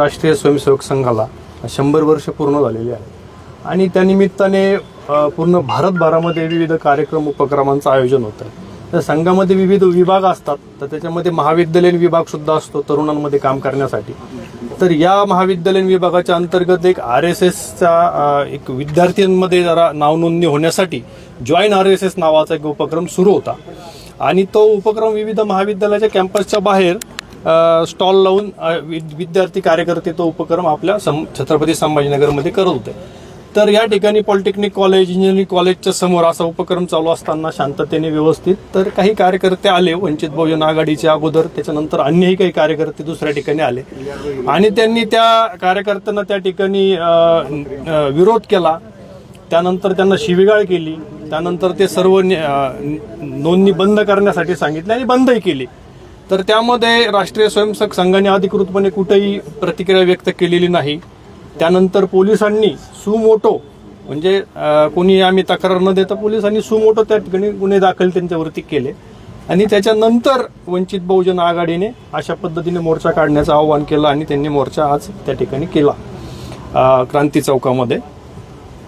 राष्ट्रीय स्वयंसेवक संघाला शंभर वर्ष पूर्ण झालेली आहे. आणि त्यानिमित्ताने पूर्ण भारतभरामध्ये विविध कार्यक्रम उपक्रमांचं आयोजन होतं. तर संघामध्ये विविध विभाग असतात तर त्याच्यामध्ये महाविद्यालयीन विभाग सुद्धा असतो तरुणांमध्ये काम करण्यासाठी. तर या महाविद्यालयीन विभागाच्या अंतर्गत एक आर एस एसचा एक विद्यार्थ्यांमध्ये जरा नावनोंदणी होण्यासाठी जॉईन आर एस एस नावाचा एक उपक्रम सुरू होता. आणि तो उपक्रम विविध महाविद्यालयाच्या कॅम्पसच्या बाहेर स्टॉल लावून विद- विद्यार्थी कार्यकर्ते तो उपक्रम आपल्या सं छत्रपती संभाजीनगरमध्ये करत होते. तर या ठिकाणी पॉलिटेक्निक कॉलेज इंजिनिअरिंग कॉलेजच्या समोर असा उपक्रम चालू असताना शांततेने व्यवस्थित तर काही कार्यकर्ते आले वंचित बहुजन आघाडीच्या अगोदर त्याच्यानंतर अन्यही काही कार्यकर्ते दुसऱ्या ठिकाणी आले. आणि त्यांनी त्या कार्यकर्त्यांना त्या ठिकाणी विरोध केला. त्यानंतर त्यांना शिवीगाळ केली. त्यानंतर ते सर्व नोंदणी बंद करण्यासाठी सांगितले आणि बंदही केली. तर त्यामध्ये राष्ट्रीय स्वयंसेवक संघाने अधिकृतपणे कुठेही प्रतिक्रिया व्यक्त केलेली नाही. त्यानंतर पोलिसांनी सुमोटो म्हणजे कोणी आम्ही तक्रार न देता पोलिसांनी सुमोटो त्या ठिकाणी गुन्हे दाखल त्यांच्यावरती केले. आणि त्याच्यानंतर वंचित बहुजन आघाडीने अशा पद्धतीने मोर्चा काढण्याचं आवाहन केलं आणि त्यांनी मोर्चा आज त्या ठिकाणी केला क्रांती चौकामध्ये.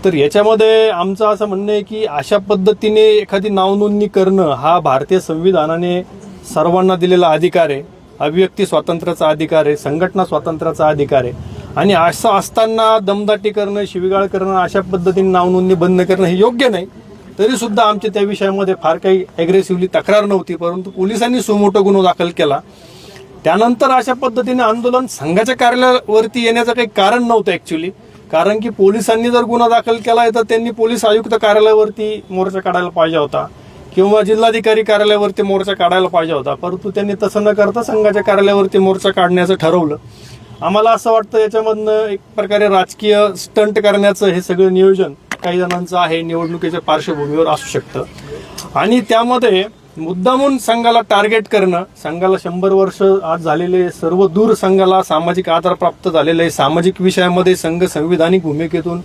तर याच्यामध्ये आमचं असं म्हणणं आहे की अशा पद्धतीने एखादी नावनोंदणी करणं हा भारतीय संविधानाने सर्वांना दिलेला अधिकार आहे अभिव्यक्ती स्वातंत्र्याचा अधिकार आहे संघटना स्वातंत्र्याचा अधिकार. आहे आणि असं असताना दमदाटी करणं शिवीगाळ करणं अशा पद्धतीने नावनोंदणी बंद करणं हे योग्य नाही. तरी सुद्धा आमच्या त्या विषयामध्ये फार काही अग्रेसिव्हली तक्रार नव्हती परंतु पोलिसांनी सुमोटो गुन्हा दाखल केला. त्यानंतर अशा पद्धतीने आंदोलन संघाच्या कार्यालयावरती येण्याचं काही कारण नव्हतं ऍक्च्युली कारण की पोलिसांनी जर गुन्हा दाखल केला तर त्यांनी पोलीस आयुक्त कार्यालयावरती मोर्चा काढायला पाहिजे होता. किंवा जिल्हाधिकारी कार्यालयावरती मोर्चा काढायला पाहिजे होता. परंतु त्यांनी तसं न करता संघाच्या कार्यालयावरती मोर्चा काढण्याचं ठरवलं. आम्हाला असं वाटतं याच्यामधनं एक प्रकारे राजकीय स्टंट करण्याचं हे सगळं नियोजन काही जणांचं आहे निवडणुकीच्या पार्श्वभूमीवर असू शकतं. आणि त्यामध्ये मुद्दामून संघाला टार्गेट करणं संघाला शंभर वर्ष आज झालेले सर्व दूर संघाला सामाजिक आधार प्राप्त झालेले आहे. सामाजिक विषयामध्ये संघ संविधानिक भूमिकेतून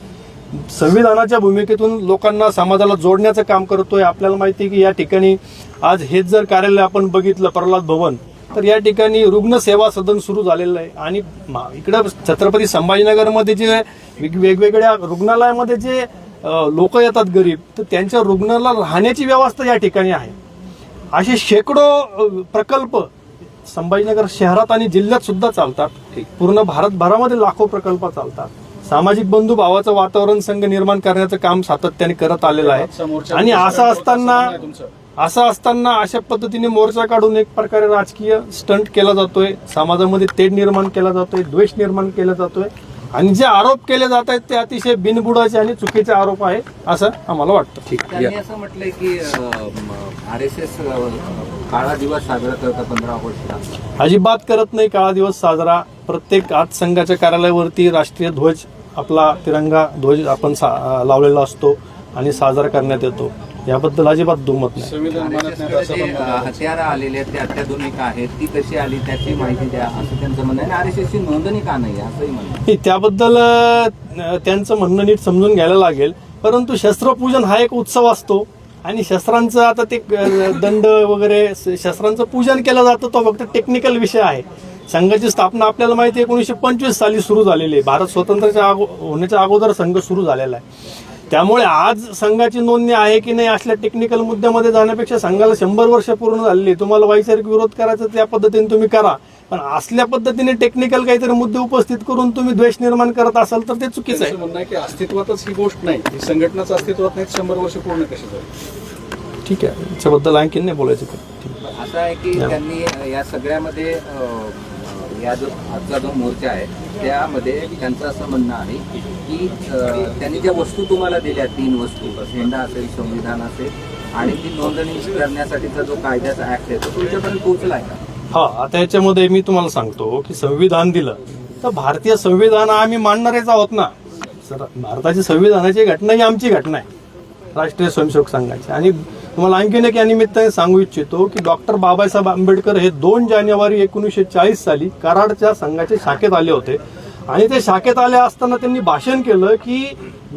संविधानाच्या भूमिकेतून लोकांना समाजाला जोडण्याचं काम करतोय आपल्याला माहिती आहे की या ठिकाणी आज हेच जर कार्यालय आपण बघितलं प्रल्हाद भवन तर या ठिकाणी रुग्ण सेवा सदन सुरू झालेलं आहे. आणि मा- इकडं छत्रपती संभाजीनगरमध्ये जे वेग- वेगवेगळ्या रुग्णालयामध्ये जे लोक येतात गरीब तर त्यांच्या रुग्णाला राहण्याची व्यवस्था या ठिकाणी आहे. असे शेकडो प्रकल्प संभाजीनगर शहरात आणि जिल्ह्यात सुद्धा चालतात. पूर्ण भारतभरामध्ये लाखो प्रकल्प चालतात. सामाजिक बंधू भावाचं वातावरण संघ निर्माण करण्याचं काम सातत्याने करत आलेलं आहे. आणि असं असताना असं असताना अशा पद्धतीने मोर्चा काढून एक प्रकारे राजकीय स्टंट केला जातोय. समाजामध्ये तेढ निर्माण केला जातोय द्वेष निर्माण केला जातोय. आणि जे आरोप केले जात आहेत ते अतिशय बिनबुडाचे आणि चुकीचे आरोप आहे असं आम्हाला वाटतं. ठीक त्यांनी असं म्हटलंय की आर एस एस काळा दिवस साजरा करता पंधरा ऑगस्टला. अजिबात करत नाही काळा दिवस साजरा. प्रत्येक आज संघाच्या कार्यालयावरती राष्ट्रीय ध्वज आपला तिरंगा ध्वज आपण सा- लावलेला असतो आणि साजरा करण्यात येतो. याबद्दल अजिबात दुमत नाही. हत्यारं आलेली ते अत्याधुनिक आहेत. ती कशी आली त्याची माहिती द्या असं त्यांचं म्हणणं आहे. आणि आर एस एसची नोंदणी का नाही असंही म्हणणं त्याबद्दल त्यांचं म्हणणं नीट समजून घ्यायला लागेल. परंतु शस्त्रपूजन हा एक उत्सव असतो. आणि शस्त्रांचं आता ते दंड वगैरे शस्त्रांचं पूजन केलं जातं तो फक्त टेक्निकल विषय आहे. संघाची स्थापना आपल्याला माहिती आहे एकोणीसशे पंचवीस साली सुरू झालेली आहे. भारत स्वतंत्राच्या अगो- होण्याच्या अगोदर संघ सुरू झालेला आहे. त्यामुळे आज संघाची नोंदणी आहे की नाही असल्या टेक्निकल मुद्द्यामध्ये जाण्यापेक्षा संघाला शंभर वर्ष पूर्ण झालेली आहे. तुम्हाला वैचारिक विरोध करायचा त्या पद्धतीने तुम्ही करा. पण असल्या पद्धतीने टेक्निकल काहीतरी मुद्दे उपस्थित करून तुम्ही द्वेष निर्माण करत असाल तर ते चुकीचं आहे. म्हणणं आहे की अस्तित्वातच ही गोष्ट नाही. ही संघटनाच अस्तित्वात नाही शंभर वर्ष पूर्ण कशी झाली? ठीक आहे. याच्याबद्दल आणखीन नाही बोलायचं. असं आहे की त्यांनी या सगळ्यामध्ये या जो आजचा जो मोर्चा आहे त्यामध्ये त्यांचं असं म्हणणं आहे की त्यांनी ज्या वस्तू तुम्हाला दिल्या तीन वस्तू झेंडा असेल संविधान असेल आणि ती नोंदणी करण्यासाठीचा जो कायद्याचा ऍक्ट आहे तो तुमच्यापर्यंत पोहोचलाय का? हा आता याच्यामध्ये मी तुम्हाला सांगतो की संविधान दिलं तर भारतीय संविधान आम्ही मानणारेच आहोत ना. सर भारताची संविधानाची घटना ही आमची घटना आहे. राष्ट्रीय स्वयंसेवक संघाची. आणि तुम्हाला आणखीन एक या निमित्ताने सांगू इच्छितो की डॉक्टर बाबासाहेब आंबेडकर हे दोन जानेवारी एकोणीसशे चाळीस साली कराडच्या संघाच्या शाखेत आले होते. आणि ते शाखेत आले असताना त्यांनी भाषण केलं की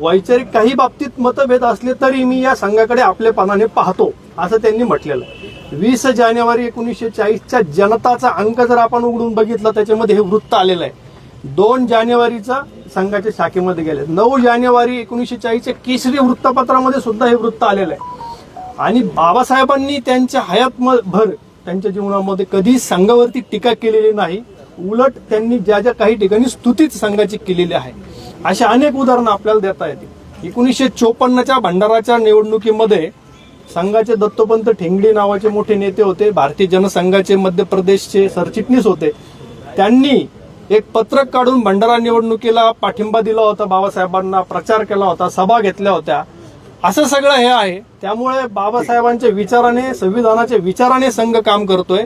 वैचारिक काही बाबतीत मतभेद असले तरी मी या संघाकडे आपल्या पानाने पाहतो असं त्यांनी म्हटलेलं. आहे वीस जानेवारी एकोणीसशे चाळीसच्या जनताचा अंक जर आपण उघडून बघितला त्याच्यामध्ये हे वृत्त आलेलं आहे. दोन जानेवारीचा संघाच्या शाखेमध्ये गेले. नऊ जानेवारी एकोणीसशे चाळीसच्या केसरी वृत्तपत्रामध्ये सुद्धा हे वृत्त आलेलं आहे. आणि बाबासाहेबांनी त्यांच्या हयात भर त्यांच्या जीवनामध्ये कधी संघावरती टीका केलेली नाही. उलट त्यांनी ज्या ज्या काही ठिकाणी स्तुतीच संघाची केलेली आहे अशा अनेक उदाहरणं आपल्याला देता येतील. एकोणीसशे चोपन्नच्या भंडाराच्या निवडणुकीमध्ये संघाचे दत्तोपंत ठेंगडी नावाचे मोठे नेते होते भारतीय जनसंघाचे मध्य प्रदेशचे सरचिटणीस होते. त्यांनी एक पत्रक काढून भंडारा निवडणुकीला पाठिंबा दिला होता बाबासाहेबांना प्रचार केला होता सभा घेतल्या होत्या. असं सगळं हे आहे. त्यामुळे बाबासाहेबांच्या विचाराने संविधानाच्या विचाराने संघ काम करतोय.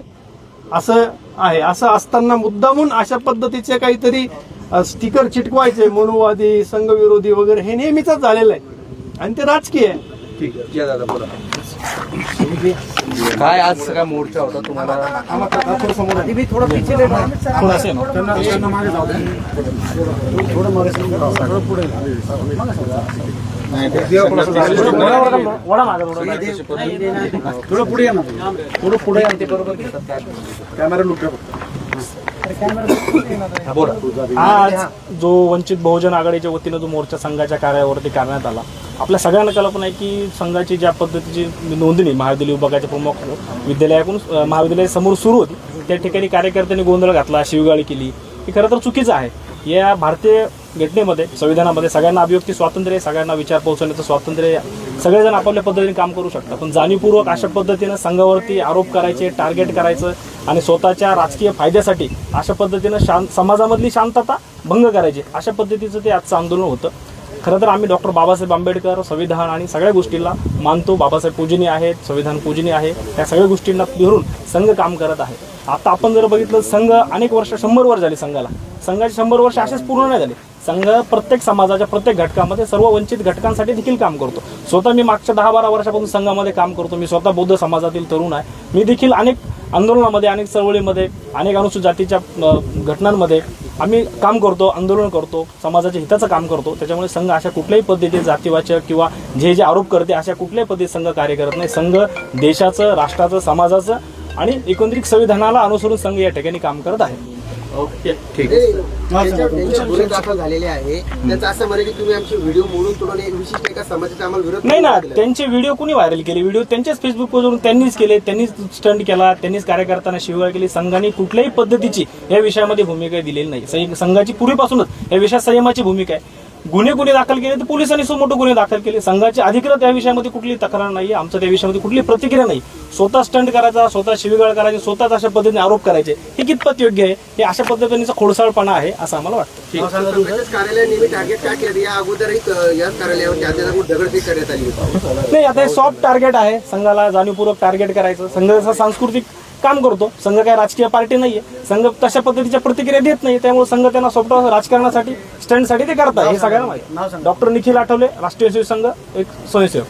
असं आहे. असं असताना मुद्दामून अशा पद्धतीचे काहीतरी स्टिकर चिटकवायचे मनुवादी संघविरोधी वगैरे हे नेहमीच झालेलं आहे. आणि ते राजकीय आहे. काय आज सगळा मोर्चा होता तुम्हाला? थोडं पुढे या ना. थोडं पुढे या ते बरोबर घेतात. कॅमेरा लुटल्या आज जो वंचित बहुजन आघाडीच्या वतीनं जो मोर्चा संघाच्या कार्यावरती करण्यात आला आपल्या सगळ्यांना कल्पना आहे की संघाची ज्या पद्धतीची नोंदणी महाविद्यालय विभागाच्या प्रमुख विद्यालयाकडून महाविद्यालयासमोर सुरू होती त्या ठिकाणी कार्यकर्त्यांनी गोंधळ घातला शिवगाळी केली. हे खरं तर चुकीचं आहे. या भारतीय घटनेमध्ये संविधानामध्ये सगळ्यांना अभिव्यक्ती स्वातंत्र्य सगळ्यांना विचार पोहोचवण्याचं स्वातंत्र्य सगळेजण आपापल्या पद्धतीने काम करू शकतात. पण जाणीवपूर्वक अशा पद्धतीनं संघावरती आरोप करायचे टार्गेट करायचं आणि स्वतःच्या राजकीय फायद्यासाठी अशा पद्धतीनं शांत समाजामधली शांतता भंग करायची अशा पद्धतीचं ते आजचं आंदोलन होतं. खरं तर आम्ही डॉक्टर बाबासाहेब आंबेडकर संविधान आणि सगळ्या गोष्टीला मानतो. बाबासाहेब पूजनीय आहेत संविधान पूजनीय आहे. त्या सगळ्या गोष्टींना धरून संघ काम करत आहे. आता आपण जर बघितलं संघ अनेक वर्ष शंभर वर्ष झाली संघाला. संघाचे शंभर वर्ष असेच पूर्ण नाही झाले. संघ प्रत्येक समाजाच्या प्रत्येक घटकामध्ये सर्व वंचित घटकांसाठी देखील काम करतो. स्वतः मी मागच्या दहा बारा वर्षापासून संघामध्ये काम करतो. मी स्वतः बौद्ध समाजातील तरुण आहे. मी देखील अनेक आंदोलनामध्ये अनेक चळवळीमध्ये अनेक अनुसूचित जातीच्या घटनांमध्ये आम्ही काम करतो आंदोलन करतो समाजाच्या हिताचं काम करतो. त्याच्यामुळे संघ अशा कुठल्याही पद्धतीचे जातीवाचक किंवा जे जे आरोप करते अशा कुठल्याही पद्धतीत संघ कार्य करत नाही. संघ देशाचं राष्ट्राचं समाजाचं आणि एकंदरीत संविधानाला अनुसरून संघ या ठिकाणी काम करत आहे. त्यांच्यावर त्यांच्यावर गुन्हे दाखल झालेले आहे. त्यांचं असं म्हणे की तुम्ही आमचे व्हिडिओ मोडून तोडून एक विशिष्ट एका समाजाचा आम्हाला विरोध नाही ना. त्यांचे व्हिडिओ कुणी व्हायरल केले? व्हिडिओ त्यांच्याच फेसबुकवरून त्यांनीच केले त्यांनीच स्टंट केला त्यांनीच कार्यकर्त्यांना शिवाय केली. संघाने कुठल्याही पद्धतीची या विषयामध्ये भूमिका दिलेली नाही. संघाची पूर्वीपासूनच या विषयात संयमाची भूमिका आहे. गुन्हे गुन्हे दाखल केले तर पोलिसांनी मोठे गुन्हे दाखल केले. संघाचे अधिकृत या विषयामध्ये कुठली तक्रार नाही आमचं त्या विषयामध्ये कुठली प्रतिक्रिया नाही. स्वतः स्टंट करायचा स्वतः शिवीगाळ करायची स्वतःच अशा पद्धतीने आरोप करायचे हे कितपत योग्य आहे? हे अशा पद्धतीचा खोडसाळपणा आहे असं आम्हाला वाटतं. नाही आता हे सॉफ्ट टार्गेट आहे. संघाला जाणीवपूर्वक टार्गेट करायचं. संघ जसा सांस्कृतिक काम करतो संघ काय राजकीय पार्टी नाहीये. संघ तशा पद्धतीच्या प्रतिक्रिया देत नाही. त्यामुळे संघ त्यांना सॉफ्ट राजकारणासाठी स्टँडसाठी ते करतात हे सगळ्यांना माहिती. डॉक्टर निखिल आठवले राष्ट्रीय शिवसंघ एक स्वयंसेवक.